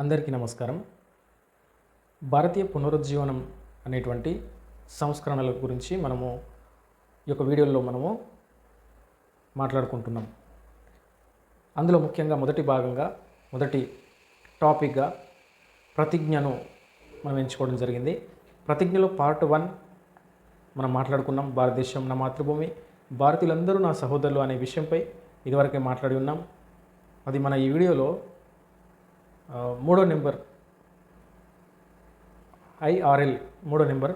అందరికీ నమస్కారం. భారతీయ పునరుజ్జీవనం అనేటువంటి సంస్కరణల గురించి మనము ఈ యొక్క వీడియోలో మనము మాట్లాడుకుంటున్నాం. అందులో ముఖ్యంగా మొదటి భాగంగా మొదటి టాపిక్గా ప్రతిజ్ఞను మనం ఎంచుకోవడం జరిగింది. ప్రతిజ్ఞలో పార్ట్ వన్ మనం మాట్లాడుకున్నాం. భారతదేశం నా మాతృభూమి భారతీయులందరూ నా సహోదరులు అనే విషయంపై ఇదివరకే మాట్లాడి ఉన్నాం. అది మన ఈ వీడియోలో మూడో నెంబర్. ఐఆర్ఎల్ మూడో నెంబర్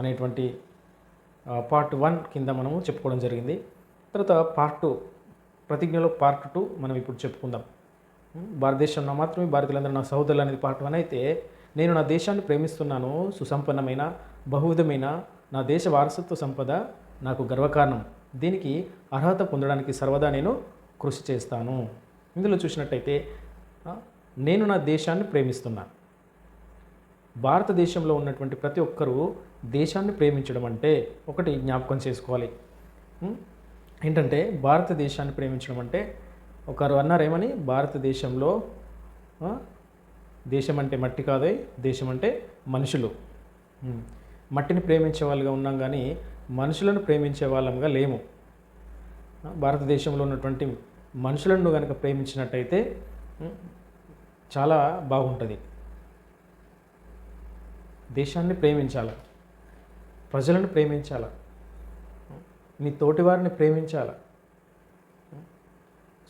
అనేటువంటి పార్ట్ వన్ కింద మనము చెప్పుకోవడం జరిగింది. తర్వాత పార్ట్ టూ ప్రతిజ్ఞలో పార్ట్ టూ మనం ఇప్పుడు చెప్పుకుందాం. భారతదేశంలో భారతదేశం నా మాత్రమే భారతీయులందరూ నా సహోదరులు అనేది పార్ట్ వన్ అయితే నేను నా దేశాన్ని ప్రేమిస్తున్నాను సుసంపన్నమైన బహువిధమైన నా దేశ వారసత్వ సంపద నాకు గర్వకారణం. దీనికి అర్హత పొందడానికి సర్వదా నేను కృషి చేస్తాను. ఇందులో చూసినట్టయితే నేను నా దేశాన్ని ప్రేమిస్తున్నాను. భారతదేశంలో ఉన్నటువంటి ప్రతి ఒక్కరూ దేశాన్ని ప్రేమించడం అంటే ఒకటి జ్ఞాపకం చేసుకోవాలి. ఏంటంటే భారతదేశాన్ని ప్రేమించడం అంటే ఒకరు అన్నారేమని? భారతదేశంలో దేశం అంటే మట్టి కాదు దేశం అంటే మనుషులు. మట్టిని ప్రేమించే వాళ్ళుగా ఉన్నాం కానీ మనుషులను ప్రేమించే వాళ్ళంగా లేము. భారతదేశంలో ఉన్నటువంటి మనుషులను కనుక ప్రేమించినట్టయితే చాలా బాగుంటుంది. దేశాన్ని ప్రేమించాల. ప్రజలను ప్రేమించాల. నీ తోటివారిని ప్రేమించాల.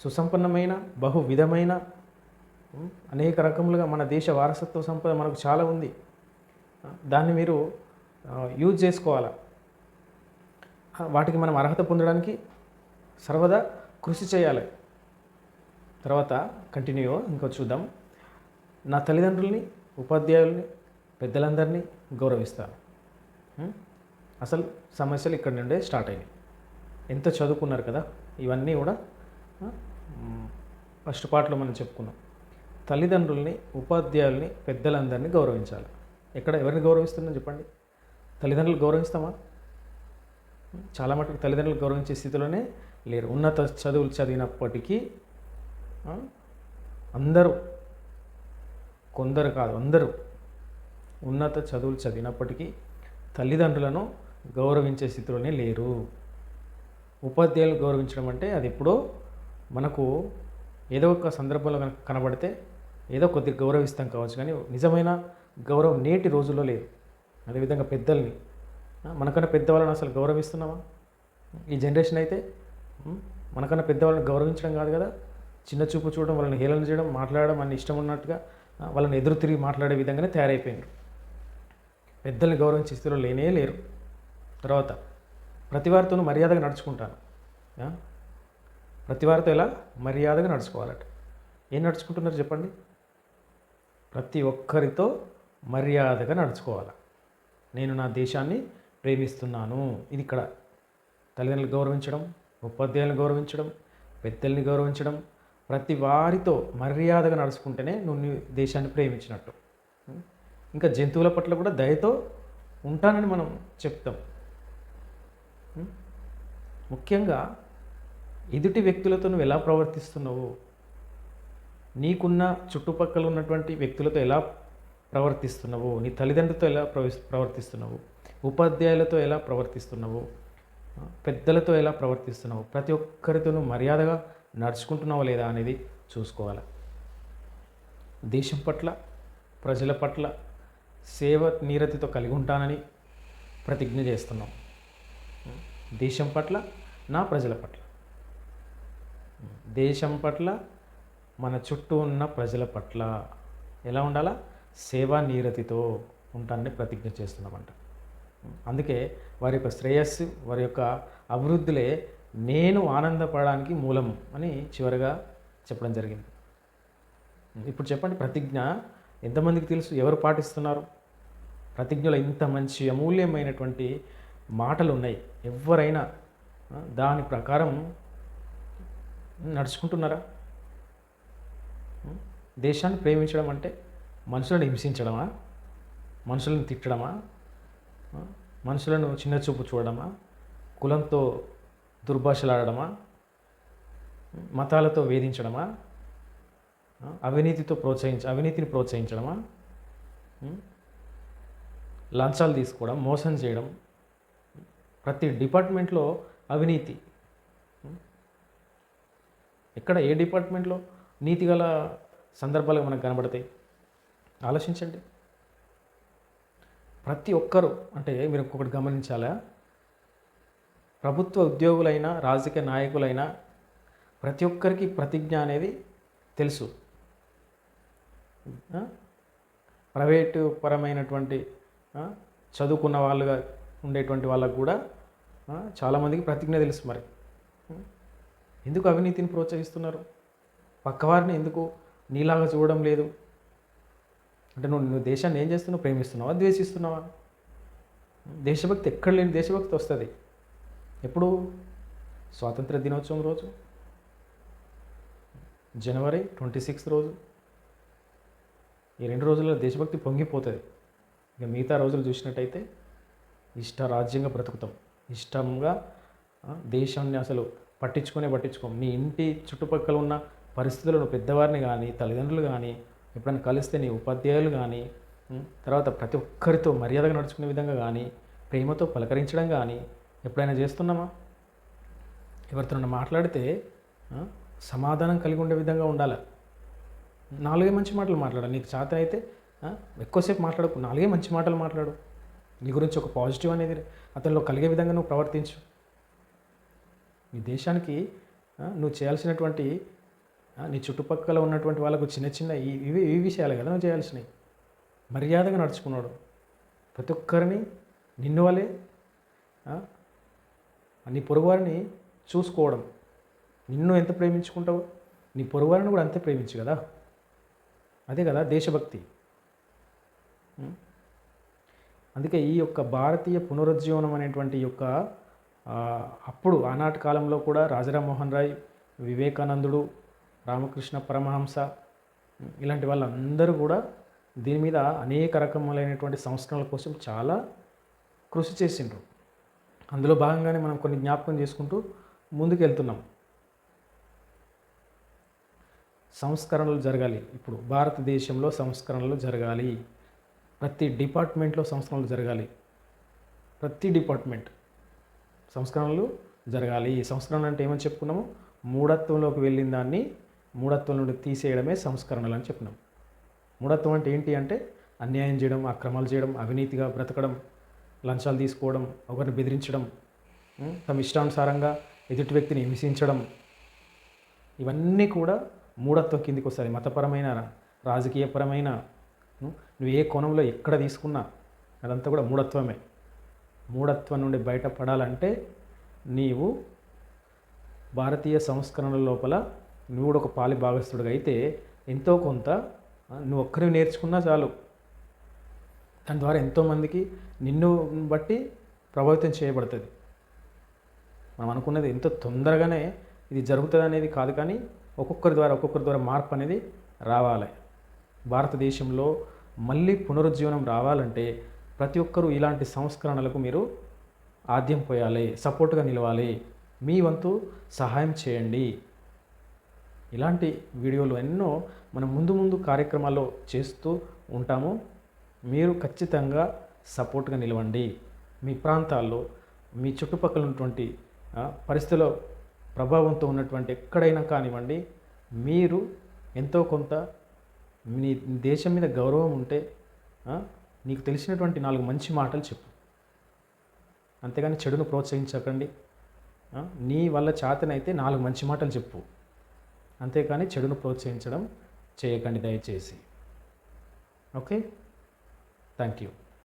సుసంపన్నమైన బహు విధమైన అనేక రకములుగా మన దేశ వారసత్వ సంపద మనకు చాలా ఉంది. దాన్ని మీరు యూజ్ చేసుకోవాలా? వాటికి మనం అర్హత పొందడానికి సర్వదా కృషి చేయాలి. తర్వాత కంటిన్యూ ఇంకో చూద్దాం. నా తల్లిదండ్రుల్ని ఉపాధ్యాయుల్ని పెద్దలందరినీ గౌరవిస్తాను. అసలు సమస్యలు ఇక్కడ నుండే స్టార్ట్ అయినాయి. ఎంత చదువుకున్నారు కదా ఇవన్నీ కూడా ఫస్ట్ పార్ట్లో మనం చెప్పుకున్నాం. తల్లిదండ్రుల్ని ఉపాధ్యాయుల్ని పెద్దలందరినీ గౌరవించాలి. ఎక్కడ ఎవరిని గౌరవిస్తున్నాం చెప్పండి? తల్లిదండ్రులు గౌరవిస్తామా? చాలా మటుకు తల్లిదండ్రులు గౌరవించే స్థితిలోనే లేరు. ఉన్నత చదువులు చదివినప్పటికీ అందరూ కొందరు కాదు అందరూ ఉన్నత చదువులు చదివినప్పటికీ తల్లిదండ్రులను గౌరవించే స్థితిలోనే లేరు. ఉపాధ్యాయులు గౌరవించడం అంటే అది ఎప్పుడో మనకు ఏదో ఒక సందర్భంలో కనుక కనబడితే ఏదో కొద్దిగా గౌరవిస్తాం కావచ్చు కానీ నిజమైన గౌరవం నేటి రోజుల్లో లేదు. అదేవిధంగా పెద్దల్ని. మనకన్నా పెద్దవాళ్ళని అసలు గౌరవిస్తున్నామా? ఈ జనరేషన్ అయితే మనకన్నా పెద్దవాళ్ళని గౌరవించడం కాదు కదా. చిన్న చూపు చూడడం వాళ్ళని హేళన చేయడం మాట్లాడడం అన్ని ఇష్టం ఉన్నట్టుగా వాళ్ళని ఎదురు తిరిగి మాట్లాడే విధంగానే తయారైపోయినారు. పెద్దల్ని గౌరవించే స్థితిలో లేనే లేరు. తర్వాత ప్రతి వారితోనూ మర్యాదగా నడుచుకుంటాను. ప్రతి వారితో ఎలా? మర్యాదగా నడుచుకోవాలట. ఏం నడుచుకుంటున్నారు చెప్పండి? ప్రతి ఒక్కరితో మర్యాదగా నడుచుకోవాలి. నేను నా దేశాన్ని ప్రేమిస్తున్నాను. ఇది ఇక్కడ తల్లిదండ్రులు గౌరవించడం ఉపాధ్యాయులను గౌరవించడం పెద్దల్ని గౌరవించడం ప్రతి వారితో మర్యాదగా నడుచుకుంటేనే నువ్వు నీ దేశాన్ని ప్రేమించినట్టు. ఇంకా జంతువుల పట్ల కూడా దయతో ఉంటానని మనం చెప్తాం. ముఖ్యంగా ఎదుటి వ్యక్తులతో నువ్వు ఎలా ప్రవర్తిస్తున్నావు నీకున్న చుట్టుపక్కల ఉన్నటువంటి వ్యక్తులతో ఎలా ప్రవర్తిస్తున్నావు నీ తల్లిదండ్రులతో ఎలా ప్రవ- ప్రవర్తిస్తున్నావు ఉపాధ్యాయులతో ఎలా ప్రవర్తిస్తున్నావు పెద్దలతో ఎలా ప్రవర్తిస్తున్నావు ప్రతి ఒక్కరితోనూ మర్యాదగా నడుచుకుంటున్నావా లేదా అనేది చూసుకోవాలి. దేశం పట్ల ప్రజల పట్ల సేవ నీరతితో కలిగి ఉంటానని ప్రతిజ్ఞ చేస్తున్నాం. దేశం పట్ల నా ప్రజల పట్ల. దేశం పట్ల మన చుట్టూ ఉన్న ప్రజల పట్ల ఎలా ఉండాలా? సేవా నీరతితో ఉంటానని ప్రతిజ్ఞ చేస్తున్నామంట. అందుకే వారి యొక్క శ్రేయస్సు వారి యొక్క అభివృద్ధులే నేను ఆనందపడడానికి మూలం అని చివరిగా చెప్పడం జరిగింది. ఇప్పుడు చెప్పండి ప్రతిజ్ఞ ఎంతమందికి తెలుసు? ఎవరు పాటిస్తున్నారు? ప్రతిజ్ఞలో ఇంత మంచి అమూల్యమైనటువంటి మాటలు ఉన్నాయి ఎవరైనా దాని ప్రకారం నడుచుకుంటున్నారా? దేశాన్ని ప్రేమించడం అంటే మనుషులను హింసించడమా? మనుషులను తిట్టడమా? మనుషులను చిన్న చూపు చూడడమా? కులంతో దుర్భాషలాడడమా? మతాలతో వేధించడమా? అవినీతితో ప్రోత్సహించ అవినీతిని ప్రోత్సహించడమా? లంచాలు తీసుకోవడం మోసం చేయడం ప్రతి డిపార్ట్మెంట్లో అవినీతి. ఎక్కడ ఏ డిపార్ట్మెంట్లో నీతి గల సందర్భాలు మనకు కనబడతాయి? ఆలోచించండి. ప్రతి ఒక్కరు అంటే మీరు ఒక్కొక్కటి గమనించాలా? ప్రభుత్వ ఉద్యోగులైనా రాజకీయ నాయకులైనా ప్రతి ఒక్కరికి ప్రతిజ్ఞ అనేది తెలుసు. ప్రైవేటు పరమైనటువంటి చదువుకున్న వాళ్ళుగా ఉండేటువంటి వాళ్ళకు కూడా చాలామందికి ప్రతిజ్ఞ తెలుసు మరి. ఎందుకు అవినీతిని ప్రోత్సహిస్తున్నారు? పక్కవారిని ఎందుకు నీలాగా చూడడం లేదు? అంటే నువ్వు నువ్వు దేశాన్ని ఏం చేస్తున్నావు? ప్రేమిస్తున్నావా? ద్వేషిస్తున్నావా? దేశభక్తి ఎక్కడ లేని దేశభక్తి వస్తుంది. ఎప్పుడు? స్వాతంత్ర దినోత్సవం రోజు? జనవరి ట్వంటీ సిక్స్త్ రోజు? ఈ రెండు రోజుల్లో దేశభక్తి పొంగిపోతుంది. ఇక మిగతా రోజులు చూసినట్టయితే ఇష్ట రాజ్యంగా బ్రతుకుతాం. ఇష్టంగా దేశాన్ని అసలు పట్టించుకునే పట్టించుకోం. నీ ఇంటి చుట్టుపక్కల ఉన్న పరిస్థితులను పెద్దవారిని కానీ తల్లిదండ్రులు కానీ ఎప్పుడైనా కలిస్తే నీ ఉపాధ్యాయులు కానీ తర్వాత ప్రతి ఒక్కరితో మర్యాదగా నడుచుకునే విధంగా కానీ ప్రేమతో పలకరించడం కానీ ఎప్పుడైనా చేస్తున్నామా? ఎవరితో మాట్లాడితే సమాధానం కలిగి ఉండే విధంగా ఉండాలి? నాలుగే మంచి మాటలు మాట్లాడాలి నీకు చేత అయితే ఎక్కువసేపు మాట్లాడకు. నాలుగే మంచి మాటలు మాట్లాడు. నీ గురించి ఒక పాజిటివ్ అనేది అతనిలో కలిగే విధంగా నువ్వు ప్రవర్తించు. నీ దేశానికి నువ్వు చేయాల్సినటువంటి నీ చుట్టుపక్కల ఉన్నటువంటి వాళ్ళకు చిన్న చిన్న ఇవి ఇవి విషయాలు కదా నువ్వు చేయాల్సినవి. మర్యాదగా నడుచుకున్నాడు. ప్రతి ఒక్కరిని నిన్ను వాళ్ళే నీ పొరుగువారిని చూసుకోవడం. నిన్ను ఎంత ప్రేమించుకుంటావో? నీ పొరుగువారిని కూడా అంతే ప్రేమించు కదా? అదే కదా దేశభక్తి. అందుకే ఈ యొక్క భారతీయ పునరుజ్జీవనం అనేటువంటి యొక్క అప్పుడు ఆనాటి కాలంలో కూడా రాజరామోహన్ రాయ్ వివేకానందుడు రామకృష్ణ పరమహంస ఇలాంటి వాళ్ళందరూ కూడా దీని మీద అనేక రకములైనటువంటి సంస్కరణల కోసం చాలా కృషి చేసిండ్రు. అందులో భాగంగానే మనం కొన్ని జ్ఞాపకం చేసుకుంటూ ముందుకు వెళ్తున్నాం సంస్కరణలు జరగాలి. ఇప్పుడు భారతదేశంలో సంస్కరణలు జరగాలి. ప్రతి డిపార్ట్మెంట్లో సంస్కరణలు జరగాలి. ప్రతి డిపార్ట్మెంట్ సంస్కరణలు జరగాలి. ఈ సంస్కరణలు అంటే ఏమని చెప్పుకున్నాము? మూఢత్వంలోకి వెళ్ళిన దాన్ని మూఢత్వం నుండి తీసేయడమే సంస్కరణలు అని చెప్పినాం మూఢత్వం అంటే ఏంటి అంటే అన్యాయం చేయడం అక్రమాలు చేయడం అవినీతిగా బ్రతకడం లంచాలు తీసుకోవడం ఒకరిని బెదిరించడం తమ ఇష్టానుసారంగా ఎదుటి వ్యక్తిని హింసించడం ఇవన్నీ కూడా మూఢత్వం కిందికి వస్తాయి. మతపరమైన రాజకీయపరమైన నువ్వు ఏ కోణంలో ఎక్కడ తీసుకున్నా అదంతా కూడా మూఢత్వమే. మూఢత్వం నుండి బయటపడాలంటే నీవు భారతీయ సంస్కరణల లోపల నువ్వు కూడా ఒక పాలి భాగస్థుడిగా అయితే ఎంతో కొంత నువ్వు ఒక్కరివి నేర్చుకున్నా చాలు. దాని ద్వారా ఎంతోమందికి నిన్ను బట్టి ప్రభావితం చేయబడుతుంది. మనం అనుకున్నది ఎంత తొందరగానే ఇది జరుగుతుంది అనేది కాదు కానీ ఒక్కొక్కరి ద్వారా ఒక్కొక్కరి ద్వారా మార్పు అనేది రావాలి. భారతదేశంలో మళ్ళీ పునరుజ్జీవనం రావాలంటే ప్రతి ఒక్కరూ ఇలాంటి సంస్కరణలకు మీరు ఆద్యం పోయాలి సపోర్ట్గా నిలవాలి. మీ వంతు సహాయం చేయండి. ఇలాంటి వీడియోలు ఎన్నో మనం ముందు ముందు కార్యక్రమాల్లో చేస్తూ ఉంటాము. మీరు ఖచ్చితంగా సపోర్ట్గా నిలవండి. మీ ప్రాంతాల్లో మీ చుట్టుపక్కల ఉన్నటువంటి పరిస్థితుల పరిస్థితుల్లో ప్రభావంతో ఉన్నటువంటి ఎక్కడైనా కానివ్వండి మీరు ఎంతో కొంత మీ దేశం మీద గౌరవం ఉంటే నీకు తెలిసినటువంటి నాలుగు మంచి మాటలు చెప్పు. అంతేగాని చెడును ప్రోత్సహించకండి. నీ వల్ల చేతనైతే నాలుగు మంచి మాటలు చెప్పు. అంతేకాని చెడును ప్రోత్సహించడం చేయకండి దయచేసి. ఓకే? Thank you.